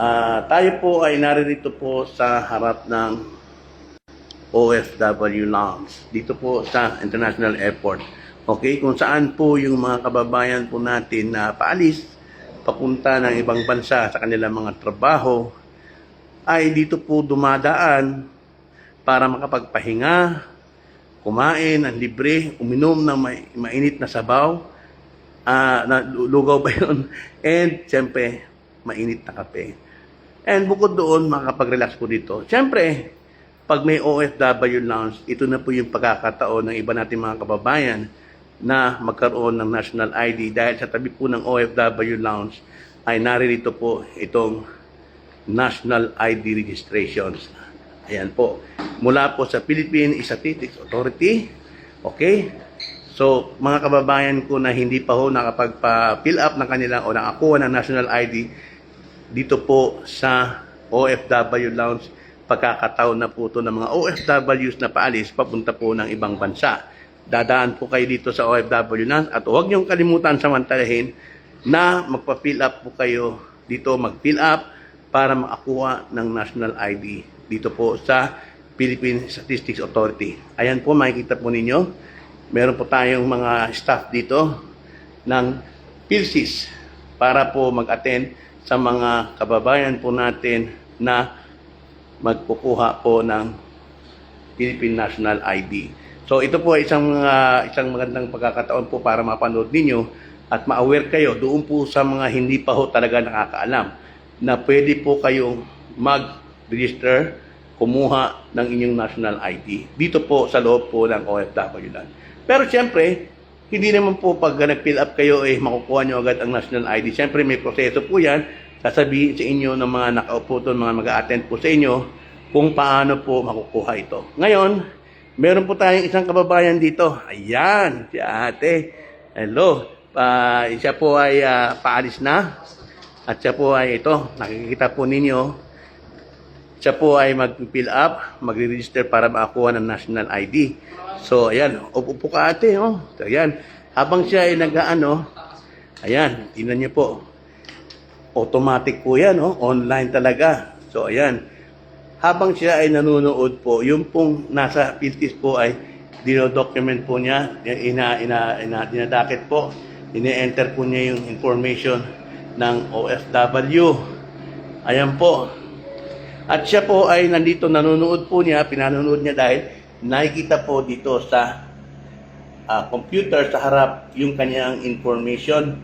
Ah, tayo po ay naririto po sa harap ng OFW Lounge dito po sa International Airport. Okay, kung saan po yung mga kababayan po natin na paalis papunta ng ibang bansa sa kanilang mga trabaho ay dito po dumadaan para makapagpahinga, kumain ng libre, uminom ng may, mainit na sabaw, ah na lugaw ba yun? And siyempre, mainit na kape. And bukod doon, makakapag-relax po dito. Siyempre, pag may OFW lounge, ito na po yung pagkakataon ng iba nating mga kababayan na magkaroon ng national ID dahil sa tabi po ng OFW lounge ay naririto po itong national ID registrations. Ayan po. Mula po sa Philippine Statistics Authority. Okay? So, mga kababayan ko na hindi pa ho nakapagpa-fill up ng kanilang o nakakuha ng national ID, dito po sa OFW Lounge, pagkakataon na po ito ng mga OFWs na paalis papunta po ng ibang bansa. Dadaan po kayo dito sa OFW Lounge at huwag niyong kalimutan samantalahin na magpa-fill up po kayo dito, mag-fill up para makakuha ng national ID dito po sa Philippine Statistics Authority. Ayan po, makikita po ninyo. Meron po tayong mga staff dito ng PhilSys para po mag-attend sa mga kababayan po natin na magkukuha po ng Philippine National ID. So ito po ay isang mga isang magandang pagkakataon po para mapanood ninyo at ma-aware kayo doon po sa mga hindi pa ho talaga nakakaalam na pwede po kayong mag-register, kumuha ng inyong national ID. Dito po sa loob po ng OFW lang. Pero siyempre, hindi naman po pag nag-fill up kayo eh makukuha nyo agad ang national ID. Siyempre may proseso po yan. Sasabihin sa inyo ng mga nakaupo doon, mga mag-attend po sa inyo kung paano po makukuha ito. Ngayon, meron po tayong isang kababayan dito. Ayan, si ate. Hello. Pa, siya po ay ah, paalis na. At siya po ay ito, nakikita po ninyo, siya po ay mag-fill up, magre-register para makakuha ng national ID. So, ayan, upo po ka ate, oh. So, ayan, habang siya ay nag-ano, ayan, tingnan niyo po, automatic po yan, oh, online talaga. So, ayan, habang siya ay nanonood po, yung pong nasa PhilTis po ay dinodocument po niya, ina, ina, ina, dinadakit po, ine-enter po niya yung information ng OFW. Ayan po. At siya po ay nandito nanonood po niya, pinanonood niya dahil nakikita po dito sa ah, computer sa harap yung kanyang information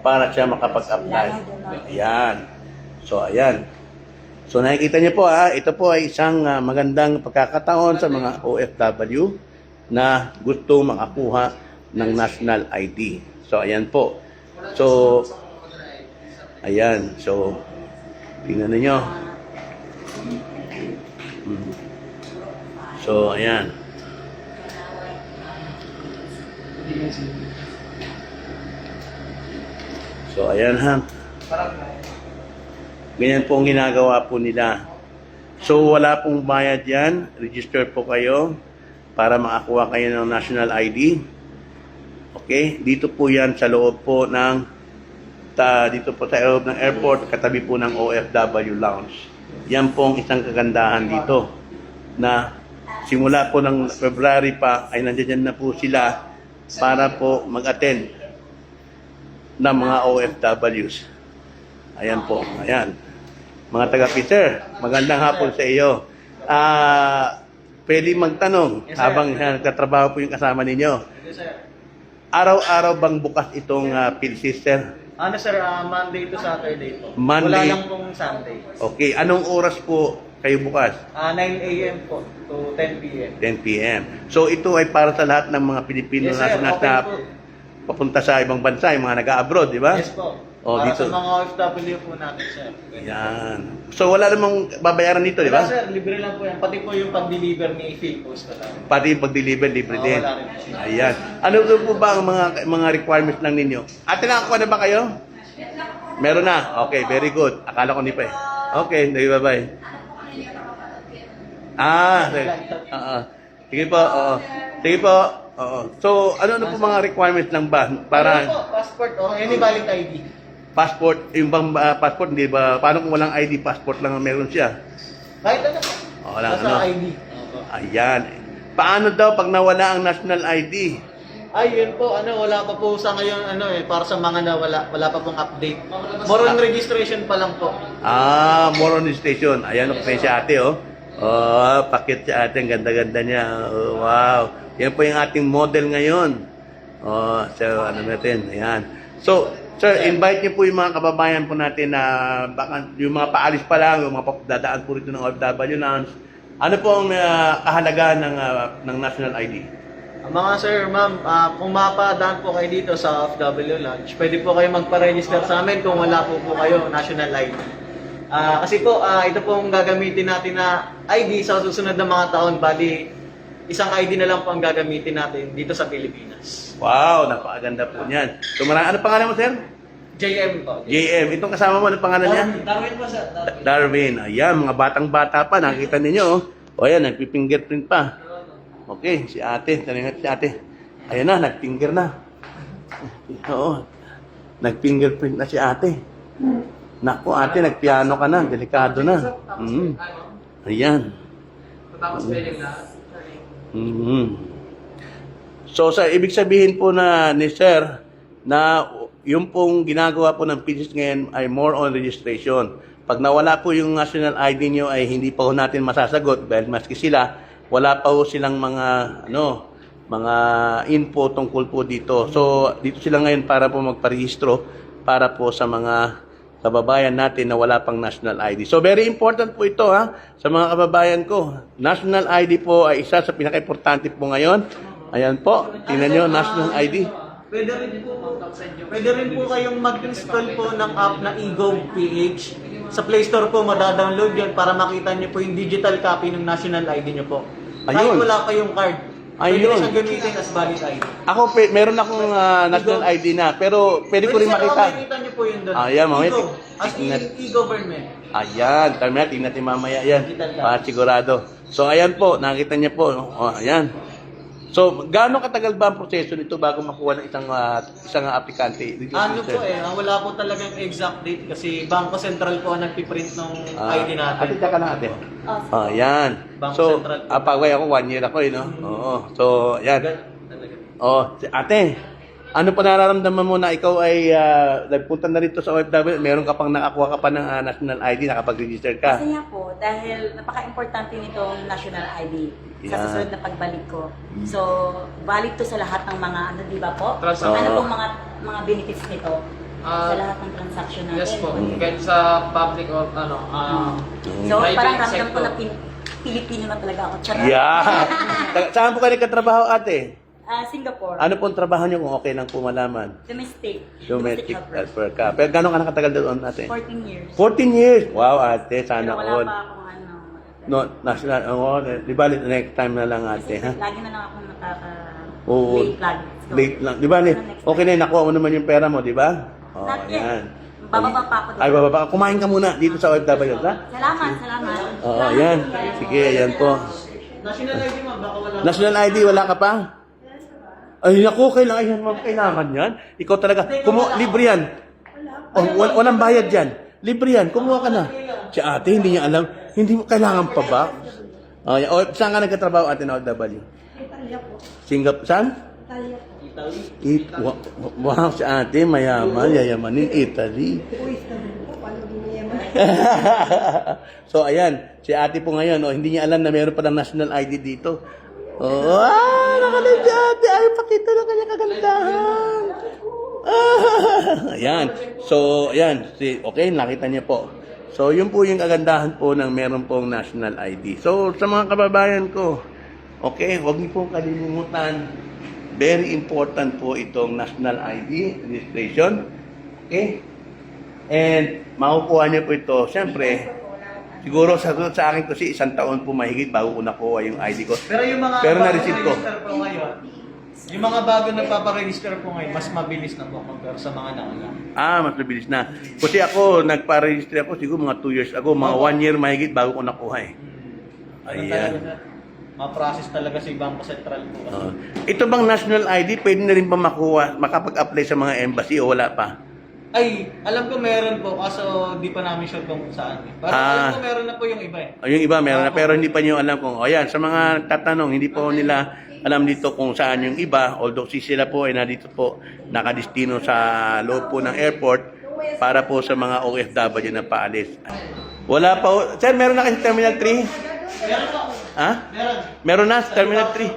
para siya makapag-apply. Ayan. So, ayan. So, nakikita niyo po ha, ito po ay isang ah, magandang pagkakataon sa mga OFW na gusto makakuha ng national ID. So, ayan po. So, ayan. So, tingnan niyo. So, ayan. So, ayan ha. Ganyan po ang ginagawa po nila. So, wala pong bayad yan. Register po kayo para makakuha kayo ng national ID. Okay? Dito po yan sa loob po ng ta, dito po sa loob ng airport, katabi po ng OFW Lounge. Yan po ang isang kagandahan dito na simula po ng February pa ay nandiyan na po sila para po mag-attend ng mga OFWs. Ayan po, ayan. Mga taga-Peter, magandang hapon sa iyo. Ah, pwede magtanong Yes, sir. habang katrabaho po yung kasama ninyo. Araw-araw bang bukas itong uh, sister? Ano sir, ah, Monday to Saturday po. Monday. Wala lang pong Sunday. Okay, anong oras po kayo bukas? Ah, 9 a.m. po to 10 p.m. 10 p.m. So ito ay para sa lahat ng mga Pilipino Yes, na sir. Okay po. papunta sa ibang bansa, yung mga nag-abroad, di ba? Yes po. Oh, Para dito. sa mga OFW po natin, sir. Yan. So wala namang babayaran dito, di Wala, ba? sir. Libre lang po yan. Pati po yung pag-deliver ni Philpost na lang. Pati yung pag-deliver, libre Ah, din. wala rin po. Ayan. Ano po po ba ang mga mga requirements lang ninyo? Ate, nakakuha na ba kayo? Meron na. Okay, very good. Akala ko hindi pa eh. Okay, bye-bye. Ah, sige. Oo. Sige po, oo. Sige po, oo. So, ano ano po mga requirements lang ba Para para po, passport o any valid ID. Passport, yung bang ah, passport, hindi ba, paano kung walang ID, passport lang ang meron siya? Kahit ano po. Oh, wala, Basta ano? ID. Ayan. Paano daw pag nawala ang national ID? Ay, yun po, ano, wala pa po sa ngayon, ano eh, para sa mga nawala, wala pa pong update. More on registration pa lang po. Ah, more on the station. Ayan, okay si ate, oh. Oh, pakit si ate. Ang ganda-ganda niya. Oh, wow. Yan po yung ating model ngayon. Oh, so, ano natin. Ayan. So, sir, invite niyo po yung mga kababayan po natin na baka yung mga paalis pa lang, yung mga dadaan po rito ng OFW Lounge. Ano po ang ah, kahalagaan ng, ah, ng national ID? Ang Mga sir, ma'am, ah, kung mapadaan po kayo dito sa FW Lounge, pwede po kayo magpa-register sa amin kung wala po po kayo national ID. Ah, kasi po, ah, ito pong gagamitin natin na ID sa susunod na mga taon, bali isang ID na lang po ang gagamitin natin dito sa Pilipinas. Wow, napakaganda po niyan. So, marami, ano pangalan mo, sir? JM po. JM. Itong kasama mo, ano pangalan niya? Darwin po sir. Darwin. Darwin. Ayan, mga batang-bata pa. Nakita ninyo, oh. O ayan, nagpi-fingerprint pa. Okay, si ate. Talingat si ate. Ayan na, nag-finger na. Oo. Nag-fingerprint na si ate. Naku, ate, nagpiano ka na. Delikado na. Mm. Ayan. Tapos pwede na. Mhm. So sa ibig sabihin po na ni Sir na yung pong ginagawa po ng PCS ngayon ay more on registration. Pag nawala po yung national ID nyo ay hindi pa ho natin masasagot dahil maski sila wala pa ho silang mga ano mga info tungkol po dito. So dito sila ngayon para po magparehistro para po sa mga kababayan natin na wala pang national ID. So very important po ito ha sa mga kababayan ko. National ID po ay isa sa pinaka-importante po ngayon. Ayan po, tingnan nyo, national ID. Pwede rin po, pwede rin po kayong mag-install po ng app na eGov.ph. Sa Play Store po, madadownload yun para makita niyo po yung digital copy ng national ID niyo po. Kahit Ayun. wala kayong card, Ayun. siyang gamitin as valid ID. Ako, pe, meron akong ah, national ID na, pero pwede ko rin makita. oh, makikita niyo po yun doon. Ayan, mamaya, eGov. As in, e-government. Ayan, tama natin, tingnan natin mamaya yan. Para sigurado. So, ayan po, nakita niya po. O, ayan. So, gaano katagal ba ang proseso nito bago makuha ng isang ah, isang aplikante? Dito sa Ano po eh, ah, wala po talagang exact date kasi Bangko Sentral po ang nagpiprint ng Ah, ID Ate, natin. tsaka lang ate. Oh, yan. Bangko So, Sentral. apagway ako, one year ako eh, no? Oo. So, yan. Gan- talaga. Oh, si- ate, ano pa nararamdaman mo na ikaw ay ah, nagpunta na rito sa OFW, meron ka pang nakakuha ka pa ng ah, national ID, nakapag-register ka? Masaya po dahil napaka-importante nitong national ID sa susunod na pagbalik ko. So, valid to sa lahat ng mga ano, di ba po? Transaction. Ano pong mga mga benefits nito Ah, sa lahat ng transaction natin? Yes po. Mm. Kahit sa public or ano, ah, So, private parang ramdam ko sector. na pin- Pilipino na talaga ako. Charot. Yeah! Saan po ka nagkatrabaho, ate? Ah, Singapore. Ano pong trabaho niyo kung okay lang po malaman? Domestic. Domestic helper. helper ka. Pero gano'n ka nakatagal doon, ate? 14 years. 14 years! Wow, ate, sana Pero wala all. pa akong ano. No, national, oh, di ba next time na lang ate, Kasi ha? lagi na lang akong nakaka... Oo. Late lagi. So, Late lang. Di ba, Ano okay na, yun, nakuha mo naman yung pera mo, di ba? Oh, Not yet. yan. Bababa pa ako. Ay, bababa ka. Kumain ka muna dito sa OFW, ha? Salamat, salamat. Oo, yan. Sige, yan po. National ID mo, baka wala. National ID, wala ka pa? Ay, naku, kailangan yan, ma'am. Kailangan yan. Ikaw talaga. Kumu libre yan. Oh, wal walang bayad yan. Libre yan. Kumuha ka na. Si ate, hindi niya alam. Hindi mo kailangan pa ba? Oh, yan. oh, saan ka nagkatrabaho ate na OFW? Singapore. Saan? Italy. It, wa, wa- wow, si ate, mayaman, yayamanin, Italy. so, ayan, si ate po ngayon, oh, hindi niya alam na meron pa ng national ID dito. Oh, ah, nakalim si ate, pakita na kanya kagandahan. Ah, ayan, so, ayan, okay, nakita niya po. So, yun po yung kagandahan po ng meron pong national ID. So, sa mga kababayan ko, okay, huwag niyo pong kalimutan, very important po itong national ID registration. Okay? And makukuha niyo po ito, siyempre, siguro sa, sa akin kasi isang taon po mahigit bago ko nakuha yung ID ko. Pero yung mga Pero na-receive ko. register po ngayon, yung mga bago nagpaparegister po ngayon, mas mabilis na po compare sa mga nauna. Ah, mas mabilis na. Kasi ako, nagpa-register ako siguro mga 2 years ago, mga 1 year mahigit bago ko nakuha eh. Ano Ayan. talaga? Ma-process talaga si Bangko Sentral po. kasi. Oo. ito bang national ID, pwede na rin ba makuha, makapag-apply sa mga embassy o wala pa? Ay, alam ko meron po, kaso di pa namin sure kung saan. eh. Pero Ah. alam ko meron na po yung iba eh. O, yung iba meron na pero hindi pa niyo alam kung o yan sa mga tatanong hindi po nila alam dito kung saan yung iba although si sila po ay nandito po nakadistino sa loob po ng airport para po sa mga OFW na paalis. Wala pa Sir, meron na kayo sa Terminal 3? Meron po. Ha? Meron. Meron na sa Terminal 3.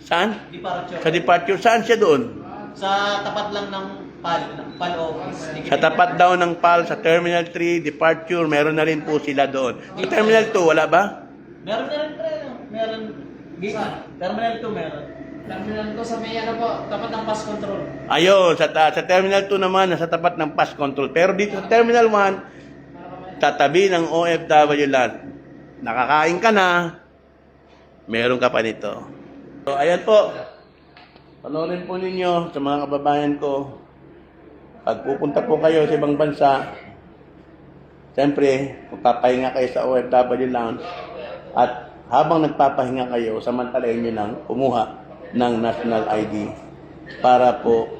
Saan? Departure. Sa departure. Saan siya doon? Sa tapat lang ng PAL, ng PAL office. Sa tapat daw ng PAL sa Terminal 3, departure, meron na rin po sila doon. Sa Terminal 2, wala ba? Meron na rin pre, no? Meron. Gate. Terminal 2 meron. Terminal ko sa may ano po, tapat ng pass control. Ayun, sa, ta- sa Terminal 2 naman, nasa tapat ng pass control. Pero dito sa Terminal 1, tatabi ng OFW land. Nakakain ka na, meron ka pa nito. So, ayan po. Panoorin po ninyo sa mga kababayan ko. Pag pupunta po kayo sa ibang bansa, siyempre, magpapahinga kayo sa OFW lounge at habang nagpapahinga kayo, samantalayin nyo lang kumuha ng national ID para po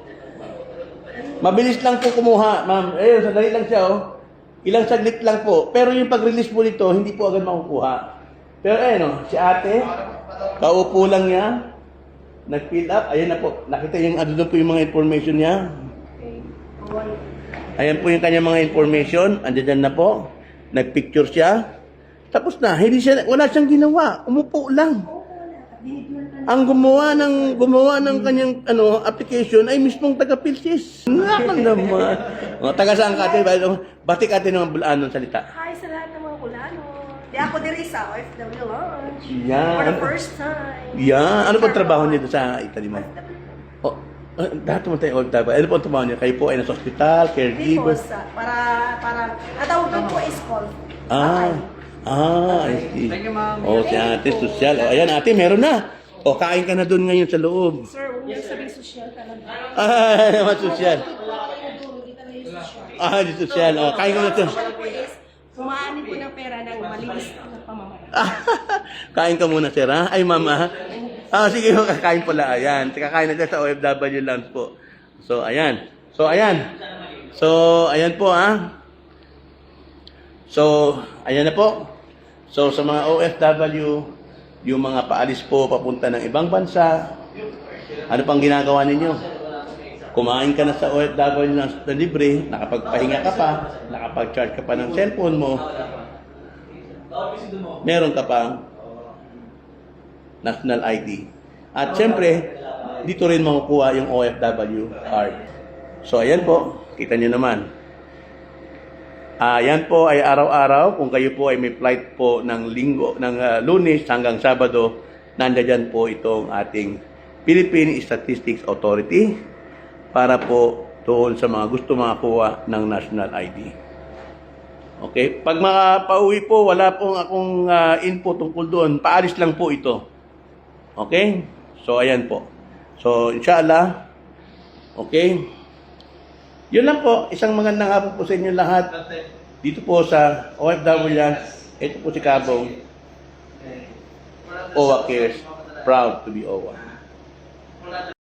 Mabilis lang po kumuha, ma'am. Eh, sandali lang siya, oh. Ilang saglit lang po. Pero yung pag-release po nito, hindi po agad makukuha. Pero eh, no, si ate, kaupo lang niya, nag-fill up, ayan na po. Nakita yung ano po yung mga information niya. Ayan po yung kanyang mga information, andyan na po. Nag-picture siya. Tapos na, hindi siya, wala siyang ginawa. Umupo lang. Ang gumawa ng gumawa ng kanyang ano application ay mismong taga Pilsis. Naka naman. O, taga saan ka ate? Batik ate ng Bulanon salita. Hi sa lahat ng mga kulano. Di ako diri sa OFW Lounge. Yan. For the first time. Yan. Ano po trabaho niyo sa Italy mo? Oh, uh, dati mo tayo old Ano po ang trabaho niyo? Kayo po ay nasa hospital, caregiver. Because, uh, para, para, ang tawag doon po is call. Ah. Ah, I see. Thank you, ma'am. Oh, si ate social. O, ayan ate, meron na. O, kain ka na doon ngayon sa loob. Sir, huwag sabihin social talaga. Ah, naman social. Hindi. Ah, di social. O, kain ka na to. Social po po ng pera ng malinis na pamamaraan. Ah, kain ka muna, sir, ha? Ay, mama. Ah, sige, kakain pala. Ayan. Kakain na sa OFW lunch po. So, ayan. So, ayan. So, ayan po, ha? So, ayan na po. So, sa mga OFW, yung mga paalis po papunta ng ibang bansa, ano pang ginagawa ninyo? Kumain ka na sa OFW na, na libre, nakapagpahinga ka pa, nakapag-charge ka pa ng cellphone mo, meron ka pang national ID. At syempre, dito rin makukuha yung OFW card. So, ayan po. Kita nyo naman. Ah, yan po ay araw-araw. Kung kayo po ay may flight po ng linggo, ng ah, lunes hanggang sabado, nandiyan po itong ating Philippine Statistics Authority para po doon sa mga gusto makakuha ng national ID. Okay? Pag makapauwi po, wala pong akong ah, info tungkol doon. Paalis lang po ito. Okay? So, ayan po. So, inshallah, okay? Yun lang po. Isang magandang hapon po sa inyo lahat. Dito po sa OFW yan. Ito po si Kabong. OWA cares. Proud to be OWA.